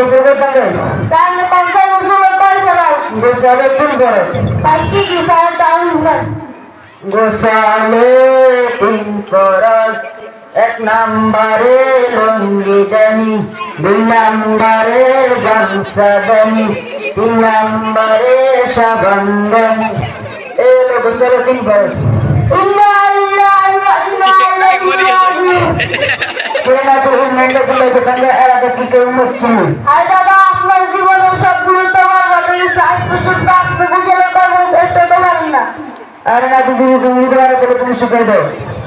গোসল করতে আমি পঞ্চাশ বছর করে ফেলাম গোসলে তিন করে তাই কি কি সাহেব দাম গোসালে তিন ফরস এক নাম্বারে লঙ্গি জানি দুই নাম্বারে গামছা জানি তিন নাম্বারে সাবান জানি এই গোসালে তিন রাজিউন। সেনা তো মেয়েটা গুলো দোকানে কেউ মুসছি আর দাদা আপনার জীবনের সবগুলো তোমার মতো সাত পর্যন্ত আপনি বুঝলে করব এটা তো না। আরে না দিদি তুমি তোমার করে তুমি শিখাই দাও।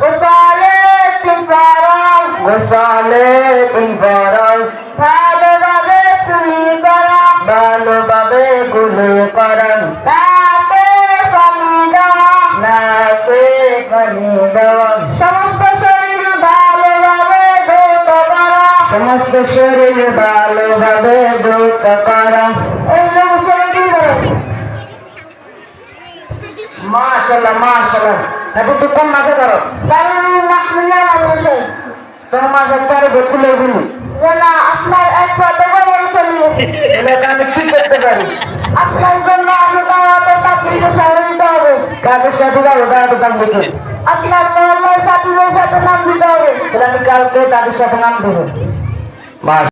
গোসালে তিন ফরজ গোসালে তিন ফরস ভালোভাবে তুমি করা ভালোভাবে গুলে করান তাতে পানি দেওয়া নাকে পানি দেওয়ান সমস্ত শরীর ভালোভাবে দ্রুত করা। মাশাল্লাহ মাশাল্লাহ এখন তো কম মাকে মানুষের তোমার মাকে পরে ভর্তুলে গুলি আপনার এক এটা আমি কি করতে পারি? আপনার জন্য আমি কাদের সাথে যাব তাদের দাম দেখে আপনার মহল্লার সাথীদের সাথে নাম দিতে হবে। আমি কালকে তাদের সাথে নাম দেবো। Live.